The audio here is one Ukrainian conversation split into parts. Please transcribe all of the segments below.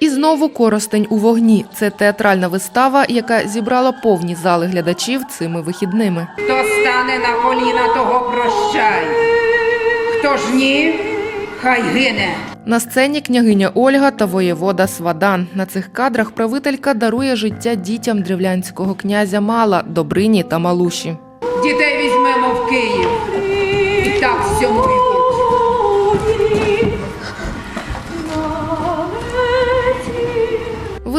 І знову Коростень у вогні. Це театральна вистава, яка зібрала повні зали глядачів цими вихідними. Хто стане на коліна, того прощай. Хто ж ні, хай гине. На сцені княгиня Ольга та воєвода Свадан. На цих кадрах правителька дарує життя дітям древлянського князя Мала, Добрині та Малуші. Дітей візьмемо в Київ. І так всьому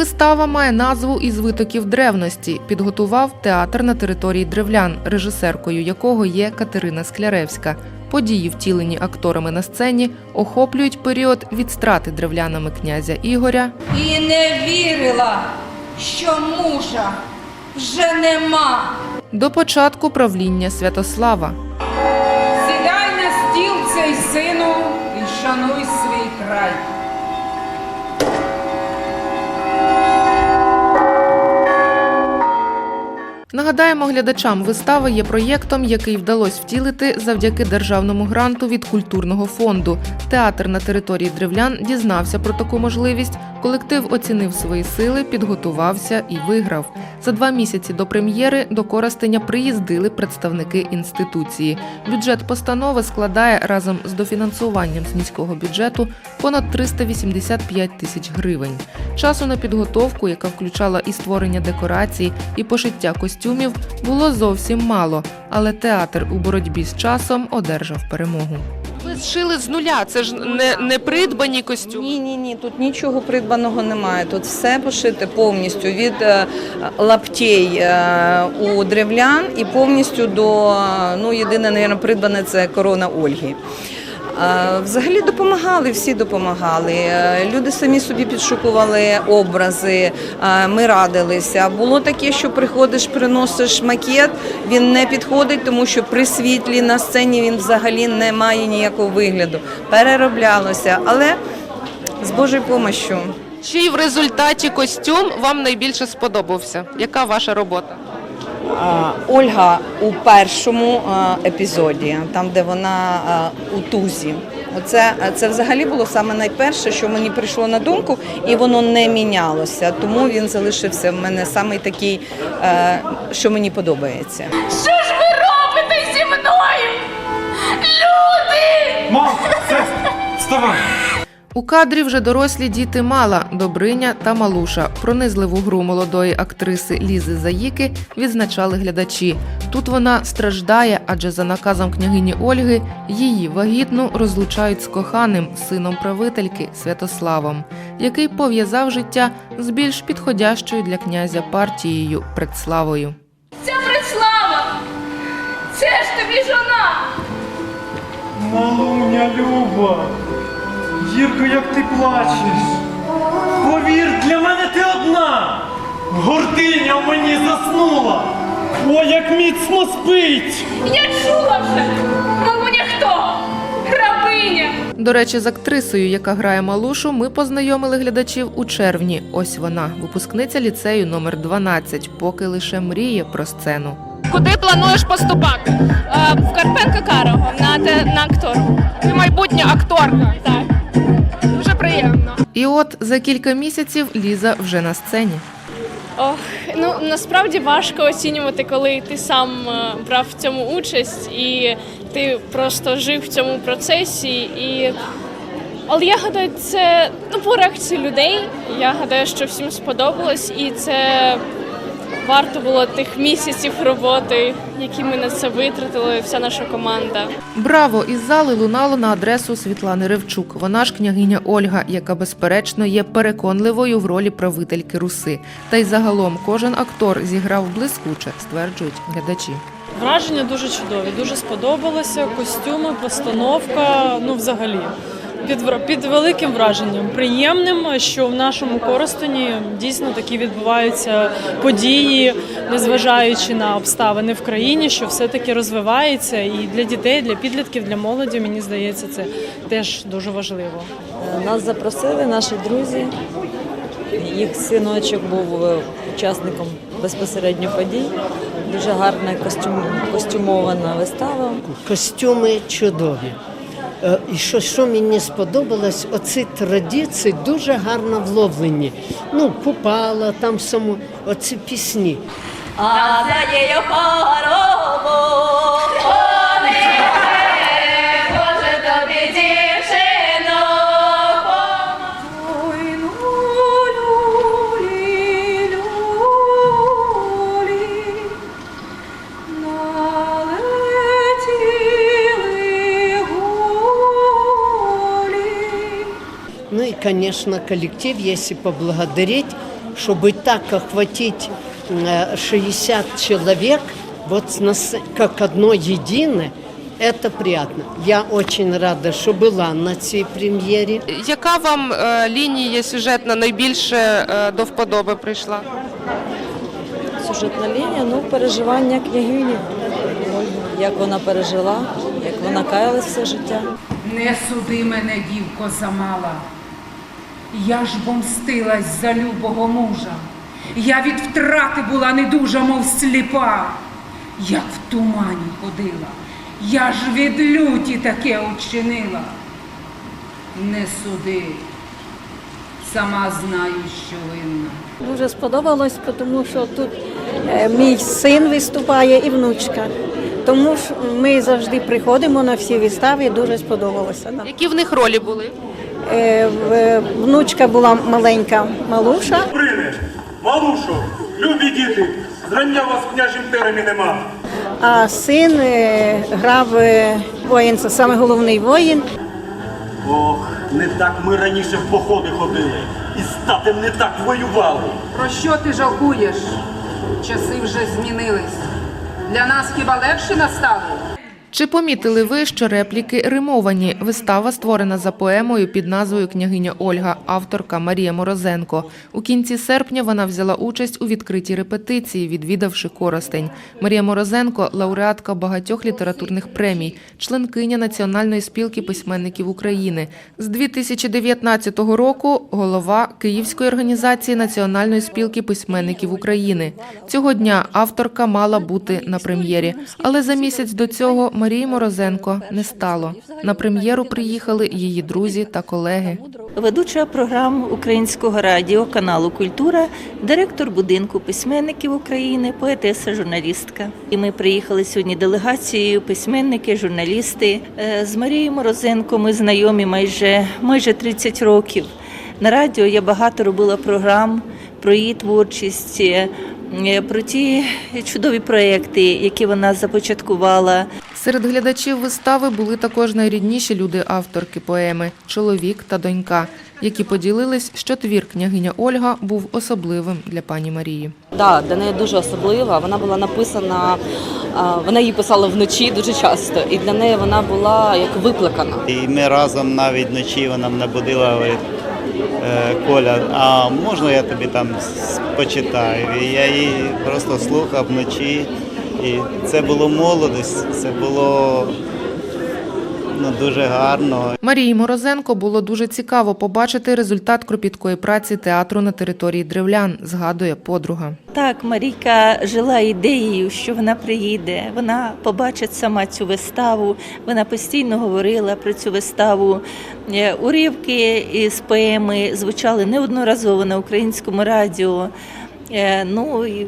Вистава має назву із витоків древності. Підготував театр на території древлян, режисеркою якого є Катерина Скляревська. Події, втілені акторами на сцені, охоплюють період від страти древлянами князя Ігоря І не вірила, що мужа вже нема. до початку правління Святослава. Сідай на стіл цей сину і шануй свій край. Нагадаємо глядачам, вистава є проєктом, який вдалося втілити завдяки державному гранту від культурного фонду. Театр на території древлян дізнався про таку можливість. Колектив оцінив свої сили, підготувався і виграв. За два місяці до прем'єри до Коростеня приїздили представники інституції. Бюджет постанови складає разом з дофінансуванням з міського бюджету понад 385 тисяч гривень. Часу на підготовку, яка включала і створення декорацій, і пошиття костюмів, було зовсім мало, але театр у боротьбі з часом одержав перемогу. Ви зшили з нуля, це ж не, не придбані костюми. Ні, ні, ні, тут нічого придбаного немає. Тут все пошите повністю від е, лаптей е, у древлян і повністю до ну єдине, навірно, придбане це корона Ольги. Взагалі допомагали, всі допомагали. Е, Люди самі собі підшукували образи, е, ми радилися. Було таке, що приходиш, приносиш макет, він не підходить, тому що при світлі на сцені він взагалі не має ніякого вигляду. Перероблялося, але з Божою помощю. Чий в результаті костюм вам найбільше сподобався? Яка ваша робота? Ольга у першому епізоді, там де вона у тузі. Оце це взагалі було саме найперше, що мені прийшло на думку, і воно не мінялося. Тому він залишився в мене саме такий, що мені подобається. Що ж ви робите зі мною? Люди! Мам, сестра, вставай! У кадрі вже дорослі діти Мала, Добриня та Малуша. Пронизливу гру молодої актриси Лізи Заїки відзначали глядачі. Тут вона страждає, адже за наказом княгині Ольги її вагітну розлучають з коханим сином правительки Святославом, який пов'язав життя з більш підходящою для князя партією Предславою. Ця Преслава! Це ж тобі жона! Малуня Люба, Гірко, як ти плачеш. Повір, для мене ти одна. Гординя в мені заснула. О, як міцно спить! Я чула вже! Мамуня хто? Рабиня! До речі, з актрисою, яка грає Малушу, ми познайомили глядачів у червні. Ось вона, випускниця ліцею номер 12, поки лише мріє про сцену. Куди плануєш поступати? Е, В Карпенка Карого на, те- на актору. Ти майбутня акторка. Так. Дуже приємно. І от за кілька місяців Ліза вже на сцені. Ох, ну насправді важко оцінювати, коли ти сам е, брав в цьому участь і ти просто жив в цьому процесі. І... Але я гадаю, це ну, по реакції людей. Я гадаю, що всім сподобалось, і це варто було тих місяців роботи, які ми на це витратили, вся наша команда. Браво! Із зали лунало на адресу Світлани Ревчук. Вона ж княгиня Ольга, яка безперечно є переконливою в ролі правительки Руси. Та й загалом кожен актор зіграв блискуче, стверджують глядачі. Враження дуже чудові, дуже сподобалося. Костюми, постановка. Ну, взагалі, під під великим враженням. Приємним, що в нашому Коростені дійсно такі відбуваються події, незважаючи на обставини в країні, що все-таки розвивається. І для дітей, для підлітків, для молоді, мені здається, це теж дуже важливо. Нас запросили наші друзі. Їх синочок був е, учасником безпосередньо подій. Дуже гарна костюм, костюмована вистава. Костюми чудові. Е, І що, що мені сподобалось, оці традиції дуже гарно вловлені. Ну, купала, там само, оці пісні. А за нею хорову, конечно, коллектив, если поблагодарить, чтобы так охватить э, 60 человек, вот на с- как одно единое, это приятно. Я очень рада, что была на цій прем'єрі. Яка вам е, лінія сюжетна найбільше е, до вподоби прийшла? сюжетна лінія, ну, переживання княгині. Ольги, Як вона пережила, як вона каялась все життя. Не суди мене, дівко, замала. Я ж помстилась за любого мужа. Я від втрати була недужа, мов сліпа. Як в тумані ходила, я ж від люті таке учинила. Не суди, сама знаю, що винна. Дуже сподобалось, тому що тут е, мій син виступає і внучка. Тому ж ми завжди приходимо на всі вистави, дуже сподобалося. нам. Які в них ролі були? Е, в- Внучка була маленька малуша, Прине, Малушо, любі діти, зрання вас в княжім теремі нема. а син е, грав е, воїн, це саме головний воїн. Ох, не так ми раніше в походи ходили. І з татом не так воювали. Про що ти жалкуєш? Часи вже змінились. Для нас хіба легше настало? Чи помітили ви, що репліки римовані? Вистава створена за поемою під назвою Княгиня Ольга, авторка Марія Морозенко. У кінці серпня вона взяла участь у відкритій репетиції, відвідавши Коростень. Марія Морозенко лауреатка багатьох літературних премій, членкиня Національної спілки письменників України. З 2019 року голова Київської організації Національної спілки письменників України. Цього дня авторка мала бути на прем'єрі, але за місяць до цього Марії Морозенко не стало. На прем'єру приїхали її друзі та колеги. Ведуча програм Українського радіо каналу Культура, директор будинку письменників України, поетеса, журналістка. І ми приїхали сьогодні делегацією, письменники, журналісти. Е, З Марією Морозенко ми знайомі майже майже 30 років. На радіо я багато робила програм про її творчість, е, про ті чудові проекти, які вона започаткувала. Серед глядачів вистави були також найрідніші люди авторки поеми чоловік та донька, які поділились, що твір княгиня Ольга був особливим для пані Марії. Да, для неї дуже особлива. Вона була написана, вона її писала вночі дуже часто, і для неї вона була як виплакана. І ми разом навіть вночі вона мене будила, говорить, «Е, Коля, а можна я тобі там почитаю? І я її просто слухав вночі. І це було молодість, це було ну, дуже гарно. Марії Морозенко було дуже цікаво побачити результат кропіткої праці театру на території древлян, згадує подруга. Так, Марійка жила ідеєю, що вона приїде, вона побачить сама цю виставу. Вона постійно говорила про цю виставу. Е, Уривки із поеми звучали неодноразово на українському радіо. Е, Ну і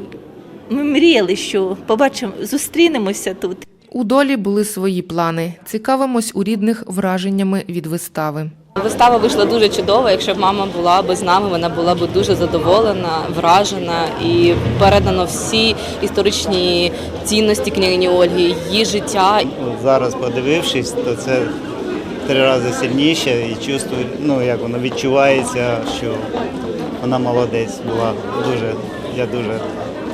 ми мріяли, що побачимо, зустрінемося тут. У долі були свої плани. Цікавимось у рідних враженнями від вистави. Вистава вийшла дуже чудова. Якщо б мама була б з нами, вона була б дуже задоволена, вражена і передано всі історичні цінності княгині Ольги, її життя. Зараз подивившись, то це три рази сильніше і чувствую, ну як воно відчувається, що вона молодець була. Дуже, я дуже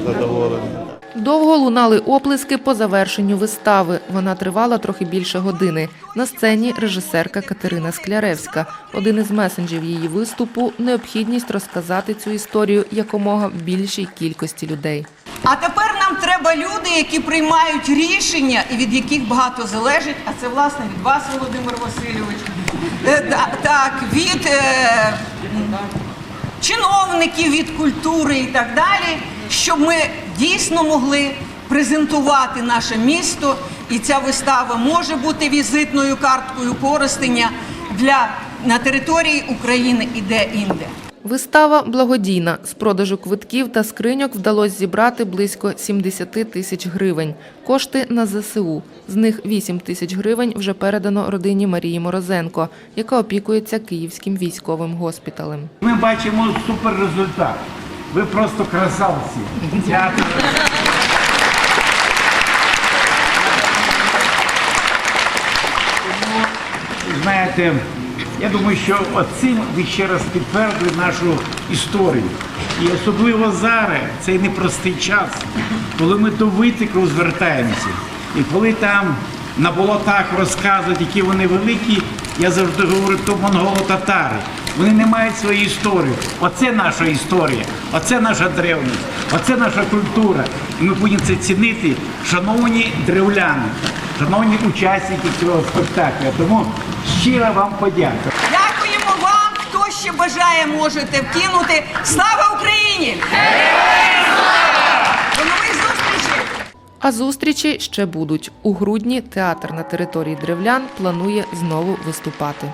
задоволений. Довго лунали оплески по завершенню вистави. Вона тривала трохи більше години. На сцені режисерка Катерина Скляревська. Один із месенджів її виступу необхідність розказати цю історію якомога більшій кількості людей. А тепер нам треба люди, які приймають рішення і від яких багато залежить. А це власне від вас, Володимир Васильович. Е, Так, від е, чиновників, від культури і так далі, щоб ми дійсно могли презентувати наше місто і ця вистава може бути візитною карткою Коростеня для на території України і де-інде. Вистава благодійна. З продажу квитків та скриньок вдалося зібрати близько 70 тисяч гривень. Кошти на ЗСУ. З них 8 тисяч гривень вже передано родині Марії Морозенко, яка опікується Київським військовим госпіталем. Ми бачимо супер результат. Ви просто красавці. Театр. Тому, знаєте, я думаю, що оцим ви ще раз підтвердили нашу історію. І особливо зараз, цей непростий час, коли ми до витику звертаємося. І коли там на болотах розказують, які вони великі, я завжди говорю, то монголо-татари. Вони не мають своєї історії. Оце наша історія, оце наша древність, оце наша культура. І ми повинні це цінити, шановні древляни, шановні учасники цього спектакля. Тому щиро вам подяка. Дякуємо вам, хто ще бажає, можете вкинути. Слава Україні! До нових зустрічей! А зустрічі ще будуть. У грудні театр на території древлян планує знову виступати.